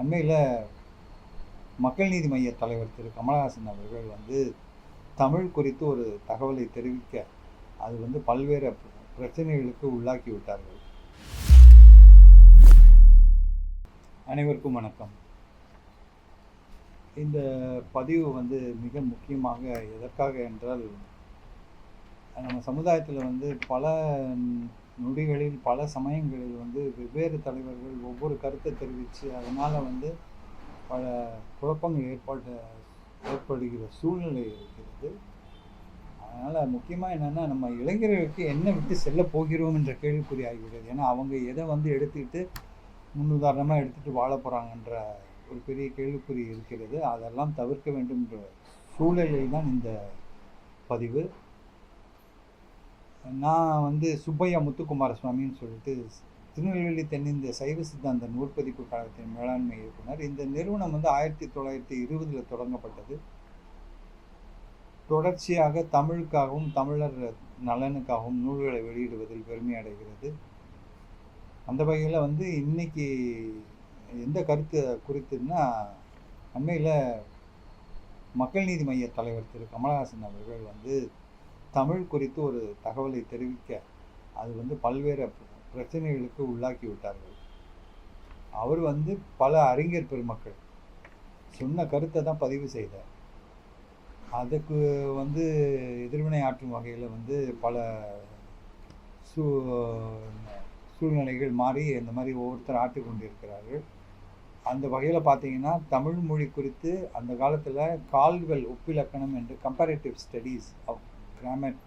அண்மையில் மக்கள் நீதி மைய தலைவர் திரு. கமலஹாசன் அவர்கள் வந்து தமிழ் குறித்து ஒரு தகவலை தெரிவிக்க அது வந்து பல்வேறு பிரச்சனைகளுக்கு உள்ளாக்கி விட்டார்கள். அனைவருக்கும் வணக்கம். இந்த பதிவு வந்து மிக முக்கியமாக எதற்காக என்றால் நம்ம சமுதாயத்தில் வந்து பல நொடிகளில் பல சமயங்களில் வந்து வெவ்வேறு தலைவர்கள் ஒவ்வொரு கருத்தை தெரிவித்து அதனால் வந்து பல குழப்பங்கள் ஏற்பாடு ஏற்படுகிற சூழ்நிலை இருக்கிறது. அதனால் முக்கியமாக என்னென்னா நம்ம இளைஞர்களுக்கு என்ன விட்டு செல்ல போகிறோம் என்ற கேள்விக்குறி ஆகிவிடுது ஏன்னா அவங்க எதை வந்து எடுத்துக்கிட்டு முன்னுதாரணமாக எடுத்துகிட்டு வாழ போகிறாங்கன்ற ஒரு பெரிய கேள்விக்குறி இருக்கிறது. அதெல்லாம் தவிர்க்க வேண்டும் என்ற சூழலில் தான் இந்த பதிவு. நான் வந்து சுப்பையா முத்துக்குமார சுவாமின்னு சொல்லிட்டு திருநெல்வேலி தென்னிந்திய சைவ சித்தாந்த நூற்பதிப்பு கழகத்தின் மேலாண்மை இயக்குனர். இந்த நிறுவனம் வந்து ஆயிரத்தி தொள்ளாயிரத்தி இருபதில் தொடங்கப்பட்டது. தொடர்ச்சியாக தமிழுக்காகவும் தமிழர் நலனுக்காகவும் நூல்களை வெளியிடுவதில் பெருமை அடைகிறது. அந்த வகையில் வந்து இன்னைக்கு எந்த கருத்து குறித்துன்னா அண்மையில் மக்கள் நீதி மைய தலைவர் திரு கமலஹாசன் அவர்கள் வந்து தமிழ் குறித்து ஒரு தகவலை தெரிவிக்க அது வந்து பல்வேறு பிரச்சனைகளுக்கு உள்ளாக்கி விட்டார்கள். அவர் வந்து பல அறிஞர் பெருமக்கள் சொன்ன கருத்தை தான் பதிவு செய்தார். அதுக்கு வந்து எதிர்வினை ஆற்றும் வகையில் வந்து பல சூ சூழ்நிலைகள் மாறி இந்த மாதிரி ஒவ்வொருத்தர் ஆட்டி கொண்டிருக்கிறார்கள். அந்த வகையில் பார்த்தீங்கன்னா தமிழ் மொழி குறித்து அந்த காலத்தில் கால்வெல் ஒப்பிலக்கணம் என்று comparative studies of grammar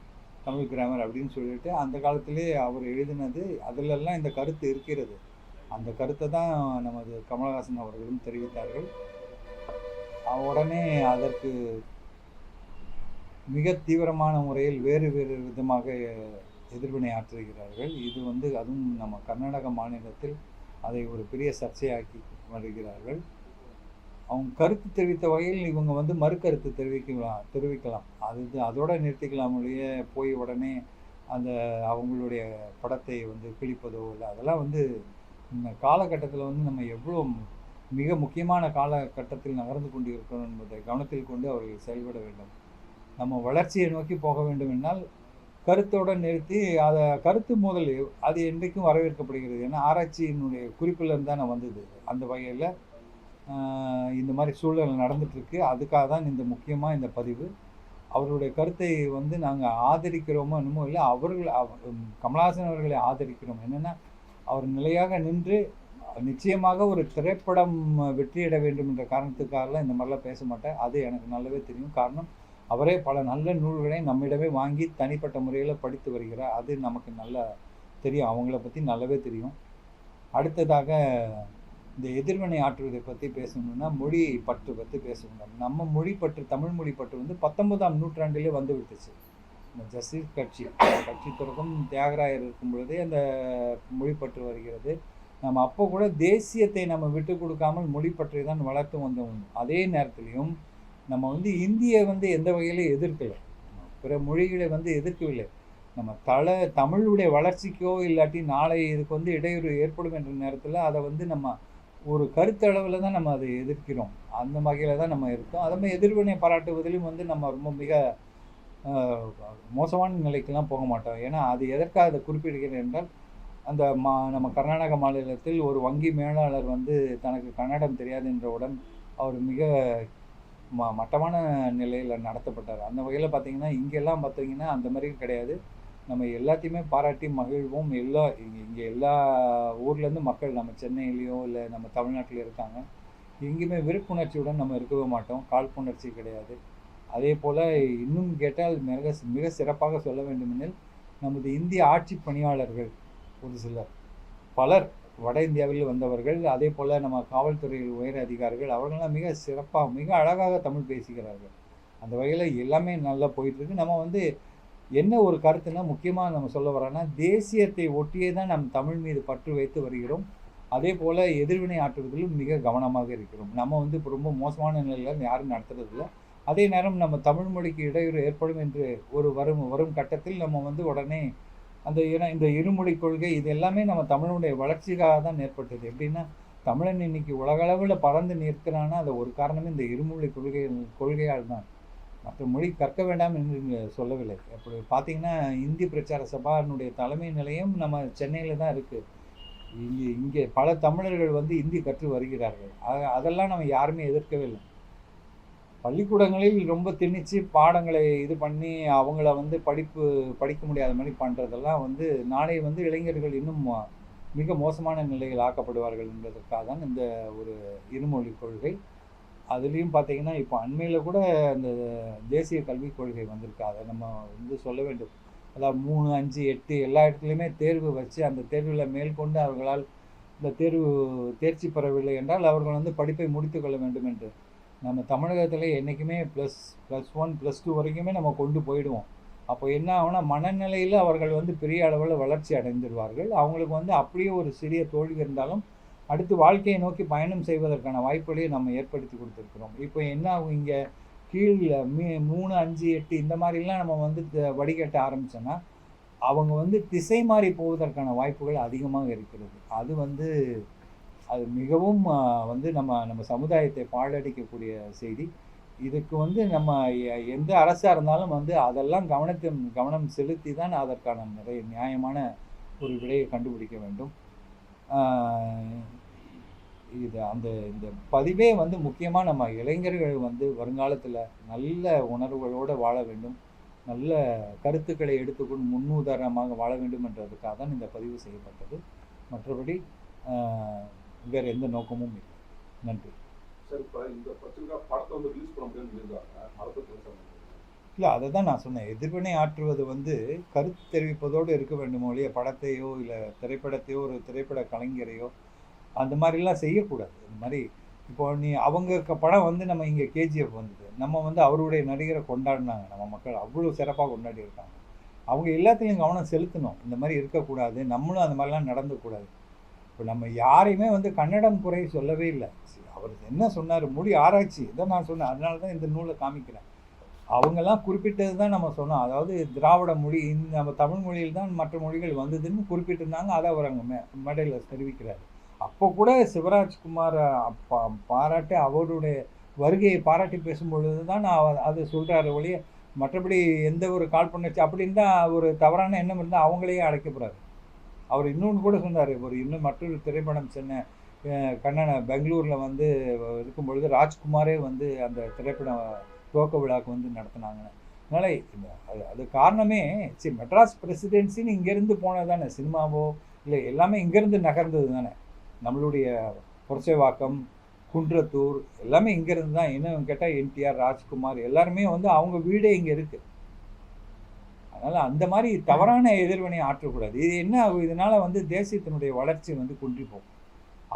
Tamil grammar அப்படின்னு சொல்லிட்டு அந்த காலத்திலே அவர் எழுதினது அதிலெல்லாம் இந்த கருத்து இருக்கிறது. அந்த கருத்தை தான் நமது கமலஹாசன் அவர்களும் தெரிவித்தார்கள். உடனே அதற்கு மிக தீவிரமான முறையில் வேறு வேறு விதமாக எதிர்வினை ஆற்றுகிறார்கள். இது வந்து அதுவும் நம்ம கர்நாடக மாநிலத்தில் அதை ஒரு பெரிய சர்ச்சையாக்கி வருகிறார்கள். அவங்க கருத்து தெரிவித்த வகையில் இவங்க வந்து மறுக்கருத்து தெரிவிக்கலாம் தெரிவிக்கலாம். அது அதோட நிறுத்திக்கலாம் ஒழிய போய் உடனே அந்த அவங்களுடைய படத்தை வந்து கிழிப்பதோ இல்லை அதெல்லாம் வந்து இந்த காலகட்டத்தில் வந்து நம்ம எவ்வளோ மிக முக்கியமான காலகட்டத்தில் நகர்ந்து கொண்டு இருக்கிறோம் என்பதை கவனத்தில் கொண்டு அவர்கள் செயல்பட வேண்டும். நம்ம வளர்ச்சியை நோக்கி போக வேண்டும் என்றால் கருத்தோடு நிறுத்தி அதை கருத்து முதல் அது என்றைக்கும் வரவேற்கப்படுகிறது. ஏன்னா ஆராய்ச்சியினுடைய குறிப்பில் நான் வந்தது. அந்த வகையில் இந்த மாதிரி சூழல் நடந்துகிட்ருக்கு அதுக்காக தான் இந்த முக்கியமாக இந்த பதிவு. அவருடைய கருத்தை வந்து நாங்கள் ஆதரிக்கிறோமோ என்னமோ இல்லை அவர்கள் கமலஹாசன் அவர்களை ஆதரிக்கிறோம். என்னென்னா அவர் நிலையாக நின்று நிச்சயமாக ஒரு திரைப்படம் வெற்றியிட வேண்டும் என்ற காரணத்துக்காகலாம் இந்த மாதிரிலாம் பேச மாட்டேன் அது எனக்கு நல்லாவே தெரியும். காரணம் அவரே பல நல்ல நூல்களை நம்மிடமே வாங்கி தனிப்பட்ட முறையில் படித்து வருகிறார். அது நமக்கு நல்லா தெரியும். அவங்கள பற்றி நல்லாவே தெரியும். அடுத்ததாக இந்த எதிர்வினை ஆற்றுவதை பற்றி பேசணும்னா மொழி பற்று பற்றி பேசணும். நம்ம மொழி பற்று தமிழ் மொழி பற்று வந்து பத்தொன்பதாம் நூற்றாண்டிலே வந்து விட்டுச்சு. இந்த ஜஸ்டிஸ் கட்சி கட்சி தொடக்கம் தியாகராயர் இருக்கும் பொழுதே அந்த மொழி பற்று வருகிறது. நம்ம அப்போ கூட தேசியத்தை நம்ம விட்டு கொடுக்காமல் மொழி பற்றி தான் வளர்த்து வந்தோம் அதே நேரத்துலையும் நம்ம வந்து இந்தியை வந்து எந்த வகையிலும் எதிர்க்கலை. பிற மொழிகளை வந்து எதிர்க்கவில்லை. நம்ம தலை தமிழுடைய வளர்ச்சிக்கோ இல்லாட்டி நாளை இதுக்கு வந்து இடையூறு ஏற்படும் என்ற நேரத்தில் அதை வந்து நம்ம ஒரு கருத்தளவில் தான் நம்ம அதை எதிர்க்கிறோம். அந்த வகையில் தான் நம்ம இருக்கோம். அதே மாதிரி எதிர்வினை பாராட்டுவதிலும் வந்து நம்ம ரொம்ப மிக மோசமான நிலைக்கெல்லாம் போக மாட்டோம். ஏன்னா அது எதற்காக அதை குறிப்பிடுகிறேன் என்றால் அந்த மா நம்ம கர்நாடக மாநிலத்தில் ஒரு வங்கி மேலாளர் வந்து தனக்கு கன்னடம் தெரியாது என்றவுடன் அவர் மிக ம மட்டமான நிலையில் நடத்தப்பட்டார். அந்த வகையில் பார்த்தீங்கன்னா இங்கெல்லாம் பார்த்தீங்கன்னா அந்த மாதிரி கிடையாது. நம்ம எல்லாத்தையுமே பாராட்டி மகிழ்வோம். எல்லா இங்கே இங்கே எல்லா ஊர்லேருந்து மக்கள் நம்ம சென்னையிலையோ இல்லை நம்ம தமிழ்நாட்டில் இருக்காங்க. எங்கேயுமே விருப்புணர்ச்சியுடன் நம்ம இருக்கவே மாட்டோம். காழ்ப்புணர்ச்சி கிடையாது. அதே போல் இன்னும் கேட்டால் மிக மிக சிறப்பாக சொல்ல வேண்டுமெனில் நமது இந்திய ஆட்சி பணியாளர்கள் ஒரு சிலர். பலர் வட இந்தியாவில் வந்தவர்கள். அதே போல் நம்ம காவல்துறையில் உயர் அதிகாரிகள். அவர்கள்லாம் மிக சிறப்பாக மிக அழகாக தமிழ் பேசுகிறார்கள். அந்த வகையில் எல்லாமே நல்லா போயிட்டுருக்கு நம்ம வந்து என்ன ஒரு கருத்துனா முக்கியமாக நம்ம சொல்ல வரோன்னா தேசியத்தை ஒட்டியே தான் நம் தமிழ் மீது பற்று வைத்து வருகிறோம். அதே போல் எதிர்வினை ஆற்றுவதிலும் மிக கவனமாக இருக்கிறோம். நம்ம வந்து இப்போ ரொம்ப மோசமான நிலையில் யாரும் நடத்துறதில்ல. அதே நேரம் நம்ம தமிழ் மொழிக்கு இடையூறு ஏற்படும் என்று ஒரு வரும் வரும் கட்டத்தில் நம்ம வந்து உடனே அந்த ஏன்னா இந்த இருமொழி கொள்கை இது எல்லாமே நம்ம தமிழுடைய வளர்ச்சிக்காக தான் ஏற்பட்டது. எப்படின்னா தமிழன் இன்னைக்கு உலகளவில் பறந்து நிற்கிறான்னா அது ஒரு காரணமே இந்த இருமொழி கொள்கை கொள்கையால் தான். மற்ற மொழி கற்க வேண்டாம் என்று இங்க சொல்லவில்லை. அப்படி பார்த்தீங்கன்னா இந்தி பிரச்சார சபானுடைய தலைமை நிலையம் நம்ம சென்னையில் தான் இருக்குது இங்கே இங்கே பல தமிழர்கள் வந்து இந்தி கற்று வருகிறார்கள். அதெல்லாம் நம்ம யாருமே எதிர்க்கவே இல்லை. பள்ளிக்கூடங்களில் ரொம்ப திணிச்சு பாடங்களை இது பண்ணி அவங்கள வந்து படிப்பு படிக்க முடியாத மாதிரி பண்ணுறதெல்லாம் வந்து நாளை வந்து இளைஞர்கள் இன்னும் மிக மோசமான நிலையில் ஆக்கப்படுவார்கள் என்பதற்காக தான் இந்த ஒரு இருமொழி கொள்கை அதுலேயும் பார்த்தீங்கன்னா இப்போ அண்மையில் கூட இந்த தேசிய கல்விக் கொள்கை வந்திருக்கு. அதை நம்ம வந்து சொல்ல வேண்டும். அதாவது மூணு அஞ்சு எட்டு எல்லா இடத்துலையுமே தேர்வு வச்சு அந்த தேர்வில் மேற்கொண்டு அவர்களால் இந்த தேர்வு தேர்ச்சி பெறவில்லை என்றால் அவர்கள் வந்து படிப்பை முடித்து கொள்ள வேண்டும் என்று. நம்ம தமிழகத்தில் என்றைக்குமே plus plus one plus two வரைக்குமே நம்ம கொண்டு போயிடுவோம். அப்போ என்ன ஆகும்னா மனநிலையில் அவர்கள் வந்து பெரிய அளவில் வளர்ச்சி அடைந்துடுவார்கள். அவங்களுக்கு வந்து அப்படியே ஒரு சிறிய தோல்வி இருந்தாலும் அடுத்து வாழ்க்கையை நோக்கி பயணம் செய்வதற்கான வாய்ப்புகளையும் நம்ம ஏற்படுத்தி கொடுத்துருக்குறோம். இப்போ என்ன ஆகும்? இங்கே கீழ் மீ மூணு அஞ்சு எட்டு இந்த மாதிரிலாம் நம்ம வந்து த- வடிகட்ட ஆரம்பிச்சோன்னா அவங்க வந்து திசை மாறி போவதற்கான வாய்ப்புகள் அதிகமாக இருக்கிறது. அது வந்து அது மிகவும் வந்து நம்ம நம்ம சமுதாயத்தை பாழடிக்கக்கூடிய செய்தி. இதுக்கு வந்து நம்ம எந்த அரசாக இருந்தாலும் வந்து அதெல்லாம் கவனத்தை கவனம் செலுத்தி தான் அதற்கான நிறைய நியாயமான ஒரு விடையை கண்டுபிடிக்க வேண்டும். இது அந்த இந்த பதிவே வந்து முக்கியமாக நம்ம இளைஞர்கள் வந்து வருங்காலத்தில் நல்ல உணர்வுகளோடு வாழ வேண்டும். நல்ல கருத்துக்களை எடுத்துக்கொண்டு முன்னுதாரணமாக வாழ வேண்டும் என்றதுக்காக தான் இந்த பதிவு செய்யப்பட்டது. மற்றபடி வேறு எந்த நோக்கமும் இல்லை. நன்றி. சார் இப்போ இந்த பத்திரிக்கா படத்தை வந்து ரிலீஸ் பண்ண? இல்லை அதை தான் நான் சொன்னேன். எதிர்வினை ஆற்றுவது வந்து கருத்து தெரிவிப்பதோடு இருக்க வேண்டும் ஒழிய படத்தையோ இல்லை திரைப்படத்தையோ ஒரு திரைப்பட கலைஞரையோ அந்த மாதிரிலாம் செய்யக்கூடாது. இந்த மாதிரி இப்போ நீ அவங்க க- படம் வந்து நம்ம இங்கே கேஜிஎஃப் வந்தது. நம்ம வந்து அவருடைய நடிகரை கொண்டாடினாங்க. நம்ம மக்கள் அவ்வளோ சிறப்பாக கொண்டாடி இருக்காங்க. அவங்க எல்லாத்துலேயும் கவனம் செலுத்தணும். இந்த மாதிரி இருக்கக்கூடாது. நம்மளும் அந்த மாதிரிலாம் நடந்துக்கூடாது. இப்போ நம்ம யாரையுமே வந்து கன்னடம் குறை சொல்லவே இல்லை. அவர் என்ன சொன்னார்? மொழி ஆராய்ச்சி. இதை நான் சொன்னேன். அதனால தான் இந்த நூலை காமிக்கிறேன். அவங்கெல்லாம் குறிப்பிட்டது தான் நம்ம சொன்னோம். அதாவது திராவிட மொழி இந்த நம்ம தமிழ் மொழியில் தான் மற்ற மொழிகள் வந்ததுன்னு குறிப்பிட்டிருந்தாங்க. அதை அவர் அங்கே மே மேடையில் தெரிவிக்கிறார். அப்போ கூட சிவராஜ்குமார் அப்பா பாராட்டி அவருடைய வருகையை பாராட்டி பேசும்பொழுது தான் நான் அது சொல்கிறாரு ஒழிய மற்றபடி எந்த ஒரு காழ்ப்புணர்ச்சி அப்படின்னு தான் ஒரு தவறான எண்ணம் இருந்தால் அவங்களையே அழைக்கப்படுறாரு அவர் இன்னொன்று கூட சொன்னார் ஒரு இன்னும் மற்றொரு திரைப்படம் சென்னை கண்ணனை பெங்களூரில் வந்து இருக்கும் பொழுது ராஜ்குமாரே வந்து அந்த திரைப்படம் துவக்க விழாக்கு வந்து நடத்தினாங்க அதனால் இந்த- அது அது காரணமே சரி மெட்ராஸ் பிரசிடென்சின்னு இங்கேருந்து போனது தானே சினிமாவோ இல்லை எல்லாமே இங்கேருந்து நகர்ந்தது தானே நம்மளுடைய புரட்சைவாக்கம் குன்றத்தூர் எல்லாமே இங்கேருந்து தான். இன்னும் கேட்டால் என்டிஆர் ராஜ்குமார் எல்லாருமே வந்து அவங்க வீடே இங்கே இருக்குது அதனால் அந்த மாதிரி தவறான எதிர்வினை ஆற்றக்கூடாது. இது என்ன ஆகும்? இதனால் வந்து தேசியத்தினுடைய வளர்ச்சி வந்து குன்றி போகும்.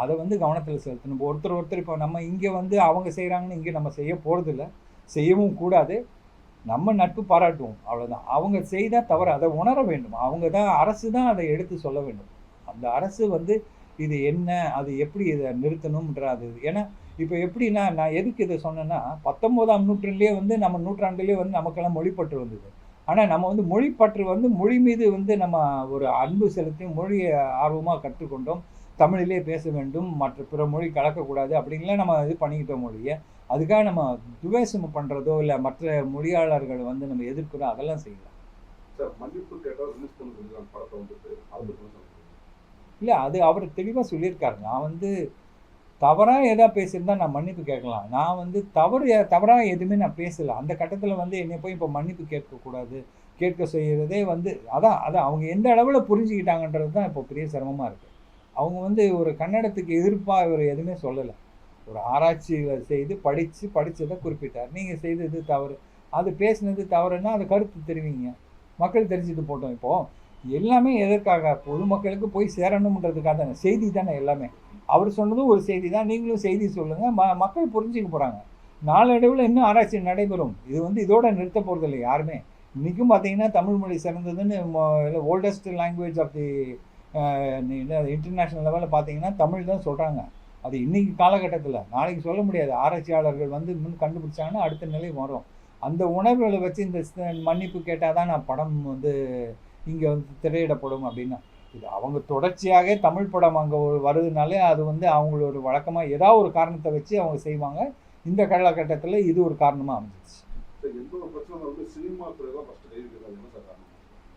அதை வந்து கவனத்தில் செலுத்தணும். இப்போ ஒருத்தர் ஒருத்தர் இப்போ நம்ம இங்கே வந்து அவங்க செய்கிறாங்கன்னு இங்கே நம்ம செய்ய போகிறதில்ல செய்யவும் கூடாது. நம்ம நட்பு பாராட்டுவோம். அவ்வளோதான் அவங்க செய்தால் தவறு அதை உணர வேண்டும். அவங்க தான் அரசு தான் அதை எடுத்து சொல்ல வேண்டும். அந்த அரசு வந்து இது என்ன? அது எப்படி இதை நிறுத்தணும்ன்ற அது. ஏன்னா இப்போ எப்படின்னா நான் எதுக்கு இதை சொன்னேன்னா பத்தொம்போதாம் நூற்றாண்டுலேயே வந்து நம்ம நூற்றாண்டுலேயே வந்து நமக்கெல்லாம் மொழிப்பற்று வந்தது. ஆனால் நம்ம வந்து மொழிப்பற்று வந்து மொழி மீது வந்து நம்ம ஒரு அன்பு செலுத்தி மொழியை ஆர்வமாக கற்றுக்கொண்டோம். தமிழிலே பேச வேண்டும். மற்ற பிற மொழி கலக்கக்கூடாது அப்படின்லாம் நம்ம இது பண்ணிக்கிட்டோம் மொழியை அதுக்காக நம்ம துவேஷம் பண்ணுறதோ இல்லை மற்ற மொழியாளர்கள் வந்து நம்ம எதிர்க்கிறோம் அதெல்லாம் செய்யலாம் சார் மன்னிப்பு கேட்டால் ரிலீஸ் பண்ண சொல்லியிருக்காங்க படத்தை வந்துட்டு அதை பற்றி என்ன சார் நினைக்கிறீங்க? இல்லை அது அவர் தெளிவாக சொல்லியிருக்காரு. நான் வந்து தவறாக எதா பேசியிருந்தா நான் மன்னிப்பு கேட்கலாம். நான் வந்து தவறு தவறாக எதுவுமே நான் பேசலை. அந்த கட்டத்தில் வந்து என்னை போய் இப்போ மன்னிப்பு கேட்கக்கூடாது கேட்க செய்கிறதே வந்து அதான் அதான் அவங்க எந்த அளவில் புரிஞ்சுக்கிட்டாங்கன்றது தான் இப்போ பெரிய சிரமமாக இருக்குது அவங்க வந்து ஒரு கன்னடத்துக்கு எதிர்ப்பாக இவர் எதுவுமே சொல்லலை. ஒரு ஆராய்ச்சியில் செய்து படித்து படித்ததை குறிப்பிட்டார். நீங்கள் செய்தது தவறு. அது பேசினது தவறுன்னா அது கருத்து தெரிவிங்க. மக்கள் தெரிஞ்சுட்டு போட்டோம் இப்போது எல்லாமே எதற்காக? பொதுமக்களுக்கு போய் சேரணுன்றதுக்காக தானே. செய்தி தானே எல்லாமே. அவர் சொன்னதும் ஒரு செய்தி தான். நீங்களும் செய்தி சொல்லுங்கள் ம மக்கள் புரிஞ்சுக்க போகிறாங்க நாளடைவில் இன்னும் ஆராய்ச்சி நடைபெறும். இது வந்து இதோட நிறுத்த போகிறதில்ல யாருமே. இன்றைக்கும் பார்த்தீங்கன்னா தமிழ் மொழி சிறந்ததுன்னு oldest language of the international லெவலில் பார்த்தீங்கன்னா தமிழ் தான் சொல்கிறாங்க அது இன்றைக்கி காலகட்டத்தில். நாளைக்கு சொல்ல முடியாது. ஆராய்ச்சியாளர்கள் வந்து முன் கண்டுபிடிச்சாங்கன்னா அடுத்த நிலை வரும் அந்த உணர்வுகளை வச்சு இந்த மன்னிப்பு கேட்டால் தான் நான் படம் வந்து இங்கே வந்து திரையிடப்படும் அப்படின்னா இது அவங்க தொடர்ச்சியாக தமிழ் படம் அங்கே வருதுனாலே அது வந்து அவங்களோட வழக்கமாக ஏதாவது ஒரு காரணத்தை வச்சு அவங்க செய்வாங்க. இந்த காலகட்டத்தில் இது ஒரு காரணமாக அமைஞ்சிச்சு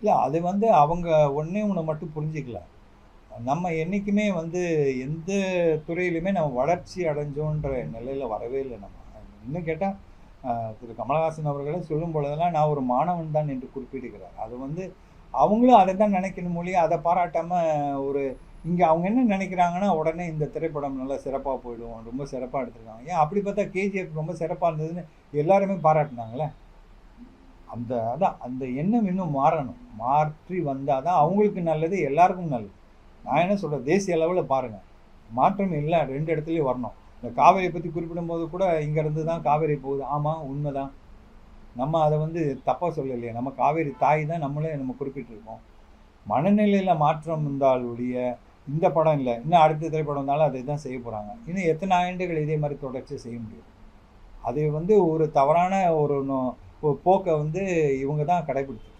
இல்லை அது வந்து அவங்க ஒன்றே ஒன்று மட்டும் புரிஞ்சிக்கல. நம்ம என்றைக்குமே வந்து எந்த துறையிலுமே நம்ம வளர்ச்சி அடைஞ்சோன்ற நிலையில் வரவே இல்லை நம்ம. இன்னும் கேட்டால் திரு கமலஹாசன் அவர்களே சொல்லும் பொழுதெல்லாம் நான் ஒரு மாணவன் தான் என்று குறிப்பிடுகிறார். அது வந்து அவங்களும் அதை தான் நினைக்கணும் மொழி அதை பாராட்டாமல் ஒரு இங்கே அவங்க என்ன நினைக்கிறாங்கன்னா உடனே இந்த திரைப்படம் நல்லா சிறப்பாக போயிடும் ரொம்ப சிறப்பாக எடுத்துருக்காங்க. ஏன் அப்படி பார்த்தா கேஜிஎஃப் ரொம்ப சிறப்பாக இருந்ததுன்னு எல்லாருமே பாராட்டினாங்களே? அந்த அதான் அந்த எண்ணம் இன்னும் மாறணும். மாற்றி வந்தால் தான் அவங்களுக்கு நல்லது எல்லாருக்கும் நல்லது. நான் என்ன சொல்கிறேன் தேசிய அளவில் பாருங்கள் மாற்றம் இல்லை ரெண்டு இடத்துலையும் வரணும். இந்த காவேரியை பற்றி குறிப்பிடும்போது கூட இங்கேருந்து தான் காவேரி போகுது. ஆமாம் உண்மை தான் நம்ம அதை வந்து தப்பாக சொல்லலையே. நம்ம காவேரி தாய் தான் நம்மளே நம்ம குறிப்பிட்டிருக்கோம். மனநிலையில் மாற்றம் இருந்தால் ஒழிய இந்த படம் இல்லை இன்னும் அடுத்த திரைப்படம் இருந்தாலும் அதை தான் செய்ய போகிறாங்க இன்னும் எத்தனை ஆண்டுகள் இதே மாதிரி தொடர்ச்சி செய்ய முடியும்? அது வந்து ஒரு தவறான ஒரு நோ- போக்கை வந்து இவங்க தான் கடைபிடிச்சிட்டு